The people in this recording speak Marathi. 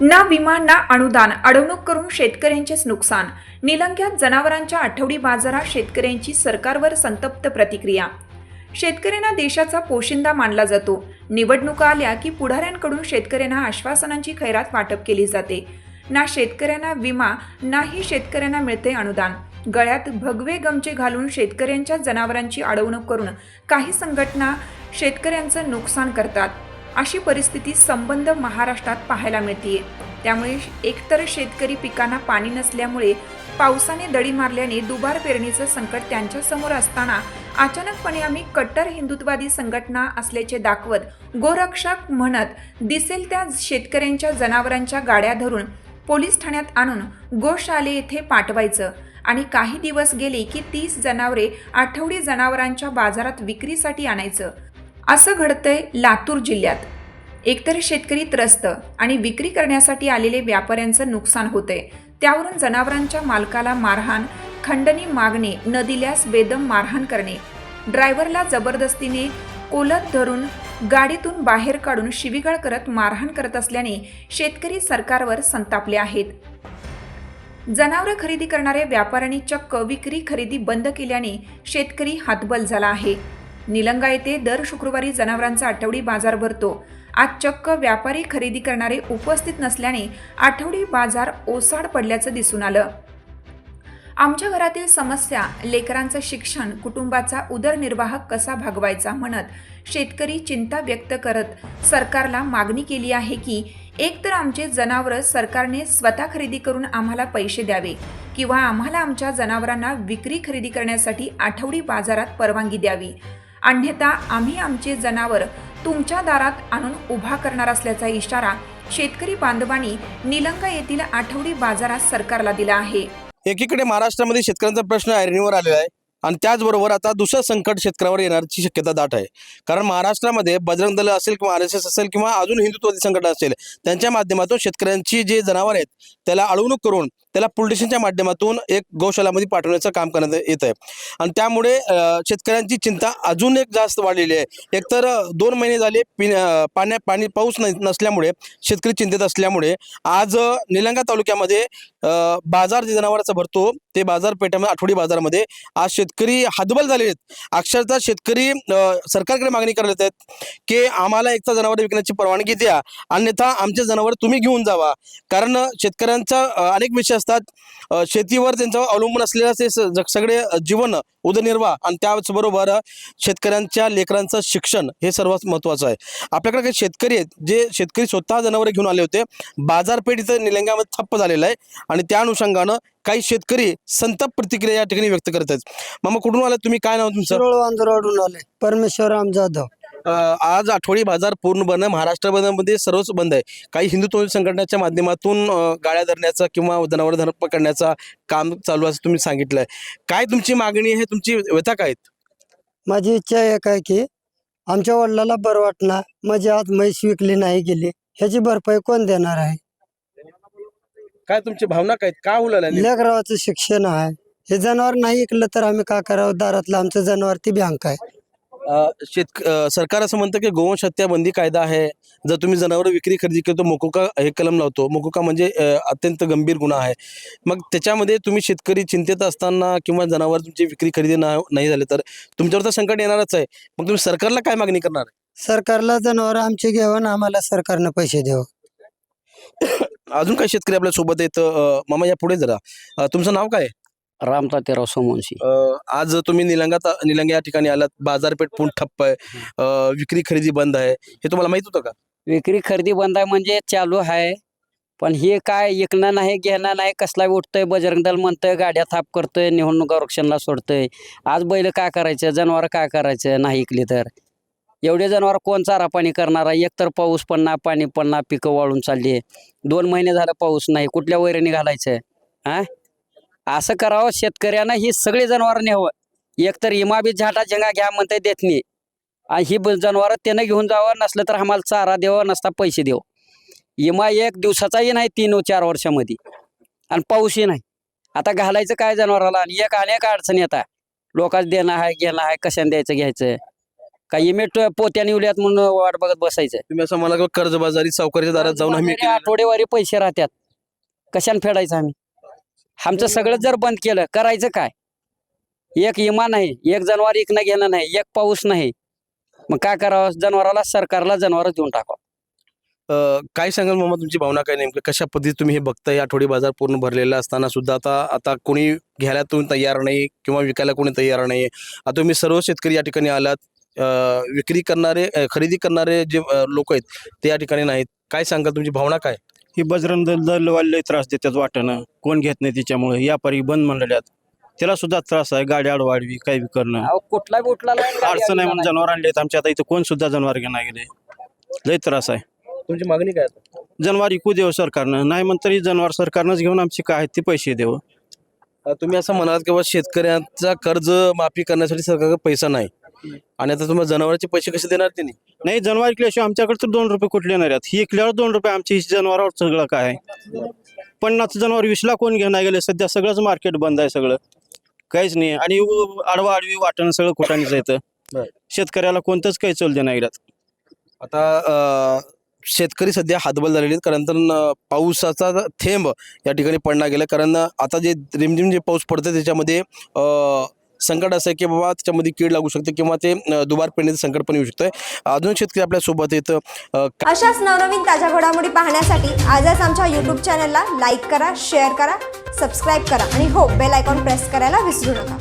ना विमा ना अनुदान अडवणूक करून शेतकऱ्यांचेच नुकसान. निलंग्यात जनावरांच्या आठवडी बाजारात शेतकऱ्यांची सरकारवर संतप्त प्रतिक्रिया. शेतकऱ्यांना देशाचा पोशिंदा मानला जातो. निवडणुका आल्या की पुढाऱ्यांकडून शेतकऱ्यांना आश्वासनांची खैरात वाटप केली जाते. ना शेतकऱ्यांना विमा नाही शेतकऱ्यांना मिळते अनुदान. गळ्यात भगवे गमचे घालून शेतकऱ्यांच्या जनावरांची अडवणूक करून काही संघटना शेतकऱ्यांचं नुकसान करतात. अशी परिस्थिती संबंध महाराष्ट्रात पाहायला मिळते. त्यामुळे एकतर शेतकरी पिकांना पाणी नसल्यामुळे पावसाने दडी मारल्याने दुबार पेरणीचं संकट त्यांच्यासमोर असताना अचानकपणे आम्ही कट्टर हिंदुत्वादी संघटना असल्याचे दाखवत गोरक्षक म्हणत दिसेल त्या शेतकऱ्यांच्या जनावरांच्या गाड्या धरून पोलीस ठाण्यात आणून गोशाले येथे पाठवायचं. आणि काही दिवस गेले की तीस जनावरे आठवडी जनावरांच्या बाजारात विक्रीसाठी आणायचं. असं घडतंय लातूर जिल्ह्यात. एकतर शेतकरी त्रस्त आणि विक्री करण्यासाठी आलेले व्यापाऱ्यांचं नुकसान होतंय. त्यावरून जनावरांच्या मालकाला मारहाण खंडणी मागणे न दिल्यास बेदम मारहाण करणे. ड्रायव्हरला जबरदस्तीने कोलत धरून गाडीतून बाहेर काढून शिवीगाळ करत मारहाण करत असल्याने शेतकरी सरकारवर संतापले आहेत. जनावरं खरेदी करणाऱ्या व्यापाऱ्यांनी चक्क विक्री खरेदी बंद केल्याने शेतकरी हातबल झाला आहे. निलंगा येथे दर शुक्रवारी जनावरांचा आठवडी बाजार भरतो. आज चक्क व्यापारी खरेदी करणारे उपस्थित नसल्याने आठवडी बाजार ओसाड पडल्याचं दिसून आलं. आमच्या घरातील समस्या लेकरांचं शिक्षण कुटुंबाचा उदरनिर्वाह कसा भागवायचा म्हणत शेतकरी चिंता व्यक्त करत सरकारला मागणी केली आहे की एकतर आमचे जनावरं सरकारने स्वतः खरेदी करून आम्हाला पैसे द्यावे किंवा आम्हाला आमच्या जनावरांना विक्री खरेदी करण्यासाठी आठवडी बाजारात परवानगी द्यावी. अन्यथा आम्ही आमचे जनावर तुमच्या दारात आणून उभा करणार असल्याचा इशारा शेतकरी बांधवांनी निलंगा येथील आठवडी बाजारात सरकारला दिला आहे. एकीकडे महाराष्ट्रामध्ये शेतकऱ्यांचा प्रश्न ऐरणीवर आलेला आहे आणि त्याचबरोबर आता दुसरं संकट शेतकऱ्यावर येण्याची शक्यता दाट आहे. कारण महाराष्ट्रामध्ये बजरंग दल असेल किंवा आर एस एस असेल किंवा अजून हिंदुत्वादी संकट असेल त्यांच्या माध्यमातून शेतकऱ्यांची जे जनावर आहेत त्याला अळवणूक करून त्याला पोलिटिशनच्या माध्यमातून एक गौशालामध्ये पाठवण्याचं काम करण्यात येत आहे आणि त्यामुळे शेतकऱ्यांची चिंता अजून एक जास्त वाढलेली आहे. एकतर दोन महिने झाले पि पाण्या पाणी पाऊस नसल्यामुळे शेतकरी चिंतेत असल्यामुळे आज निलंगा तालुक्यामध्ये बाजार जे जनावरांचा भरतो ते बाजारपेठामध्ये आठवडी बाजारामध्ये आज शेतकरी हातबल झालेले आहेत. अक्षरशः शेतकरी सरकारकडे मागणी करत आहेत की आम्हाला एकता जनावर विकण्याची परवानगी द्या. अन्यथा आमचे जनावर तुम्ही घेऊन जावा. कारण शेतकऱ्यांचा अनेक विषय असतात. शेतीवर त्यांचं अवलंबून असलेलं ते सगळे जीवन उदरनिर्वाह आणि त्याचबरोबर शेतकऱ्यांच्या लेकरांचं शिक्षण हे सर्वात महत्त्वाचं आहे. आपल्याकडे काही शेतकरी आहेत जे शेतकरी स्वतः जनावरे घेऊन आले होते. बाजारपेठ इथं निलंग्यामध्ये ठप्प झालेलं आहे आणि त्या अनुषंगानं काही शेतकरी संतप प्रतिक्रिया या ठिकाणी व्यक्त करत आहेत. मामा कुठून आला तुम्ही? काय नाव तुमचं? परमेश्वर राम जाधव. आज आठवडी बाजार पूर्ण बंद आहे. महाराष्ट्रामध्ये सर्वच बंद आहे. काही हिंदुत्व संघटनेच्या माध्यमातून अं, गाड्या धरण्याचा किंवा जनावर धर पकडण्याचा काम चालू असं तुम्ही सांगितलंय. काय तुमची मागणी आहे? तुमची व्यथा काय? माझी इच्छा एक आहे की आमच्या वडिलाला बरं वाटणार माझी आज म्हैस विकली नाही गेली. ह्याची भरपाई कोण देणार आहे? काय तुमची भावना काय? का उलाला लेकरावाचं शिक्षण आहे. हे जनावर नाही ऐकलं तर आम्ही का करावं? दारातलं आमचं जनावर ती बँक आहे. शेत अं, सरकार असं म्हणतं की गोवंश हत्या बंदी कायदा आहे. जर तुम्ही जनावर विक्री खरेदी करतो मोकोका हे कलम लावतो. मोकोका म्हणजे अत्यंत गंभीर गुन्हा आहे. मग त्याच्यामध्ये तुम्ही शेतकरी चिंतेत असताना किंवा जनावर तुमची विक्री खरेदी ना नाही झाले तर तुमच्यावर तर संकट येणारच आहे. मग तुम्ही सरकारला काय मागणी करणार? सरकारला जनावर आमचे घ्यावं आम्हाला सरकारनं पैसे द्यावं. अजून काही शेतकरी आपल्यासोबत आहेत. अं, मामा या पुढे जरा. तुमचं नाव काय? राम तात्याराव सोमवंशी. अं, आज तुम्ही निलंगा ता- निलंगा या ठिकाणी आलात. बाजारपेठ पूर्ण ठप्प आहे. अं, विक्री खरेदी बंद आहे. हे तुम्हाला माहीत होतं का? विक्री खरेदी बंद आहे म्हणजे चालू आहे. पण हे काय ऐकणं नाही घेणं नाही कसला उठतंय बजरंग दल म्हणतंय गाड्या थाप करतोय निवडणूक आरक्षणला सोडतंय. आज बैल काय करायचं जनावर काय करायचं नाही ऐकली तर. एवढे जनावर कोण चारा पाणी करणार आहे? एकतर पाऊस पडणार पाणी पडणार पिकं वाळून चालली दोन महिने झालं पाऊस नाही. कुठल्या वैरणीने घालायचं? हा? असं करावं शेतकऱ्यांना ही सगळी जनावर न्यावं. एकतर इमा बी झाटा झेंगा घ्या म्हणताय देत नाही आणि ही जनावर त्यानं घेऊन जावं नसलं तर आम्हाला चारा द्यावं नसता पैसे देऊ इमा एक दिवसाचाही नाही तीन चार वर्षामध्ये. आणि पाऊसही नाही. आता घालायचं काय जनावराला? आणि एक अनेक अडचणी येतात लोकांचं देणं आहे घेणं आहे कशाने द्यायचं घ्यायचं? काही इमेट पोत्याने उल्यात म्हणून वाट बघत बसायचं. तुम्ही असं मला कर्जबाजारी सावकारीच्या दारात जाऊन बाजारी आठवडेवारी पैसे राहतात. कशाने फेडायचं आम्ही? आमचं सगळं जर बंद केलं करायचं काय? एक इमा नाही एक जनावर इकणं घेणं नाही एक पाऊस नाही. मग काय करावं? जनावराला सरकारला जनावर देऊन टाकावं. अ, काय सांगाल मामा तुमची भावना काय नेमकं? कशा पद्धतीत तुम्ही हे बघताय? आठवडी बाजार पूर्ण भरलेला असताना सुद्धा आता आता कोणी घ्यायला तुम्ही तयार नाही किंवा विकायला कोणी तयार नाही. आता तुम्ही सर्व शेतकरी या ठिकाणी आलात. अ, विक्री करणारे अ, खरेदी करणारे जे लोक आहेत ते या ठिकाणी नाहीत. काय सांगाल तुमची भावना काय? ही बजरंग दल दलवाले लय त्रास देतात वाटणं. कोण घेत नाही तिच्यामुळे. व्यापारी बंद म्हणलेल्यात. त्याला सुद्धा त्रास आहे. गाडी आडवाडवी काही बी करणं. अहो, कुठला कुठला अडचण आहे म्हणून जनावर आणले आमच्या आता. इथं कोण सुद्धा जनावर घेणार गेले. लय त्रास आहे. तुमची मागणी काय आता? जनावर इकू देव सरकारनं. नाही म्हणतं तरी जनावर सरकारनंच घेऊन आमची काय आहेत ते पैसे देव. अ, तुम्ही असं म्हणाल की बाबा शेतकऱ्यांचा कर्ज माफी करण्यासाठी सरकारकडे पैसा नाही. आणि आता तुम्हाला जनावरांचे पैसे कसे देणार त्यांनी? नाही जनावर इकल्याशिवाय आमच्याकडे तर दोन रुपये कुठले येणार आहेत? ही इकल्यावर दोन रुपये आमची जनावरावर सगळं काय आहे? पन्नास जनावर वीसला कोण घेणार? गेले सध्या सगळंच मार्केट बंद आहे सगळं. काहीच नाही. आणि आडवा आडवी वाटणं सगळं कुठानेच येतं. शेतकऱ्याला कोणतंच काही चल देणार गेल्यात आता शेतकरी सध्या हातबल झालेले आहेत कारण तर पावसाचा थेंब या ठिकाणी पडला गेला. कारण आता जे रिमझिम जे पाऊस पडतं त्याच्यामध्ये अ, संकट असं आहे की बाबा त्याच्यामध्ये कीड लागू शकते किंवा ते दुबार पेरण्याचं संकट पण येऊ शकतं अजून शेतकरी आपल्यासोबत येत अशाच नवनवीन ताज्या घडामोडी पाहण्यासाठी आजच आमच्या यूट्यूब चॅनलला लाईक करा शेअर करा सबस्क्राईब करा आणि हो बेल आयकॉन प्रेस करायला विसरू नका.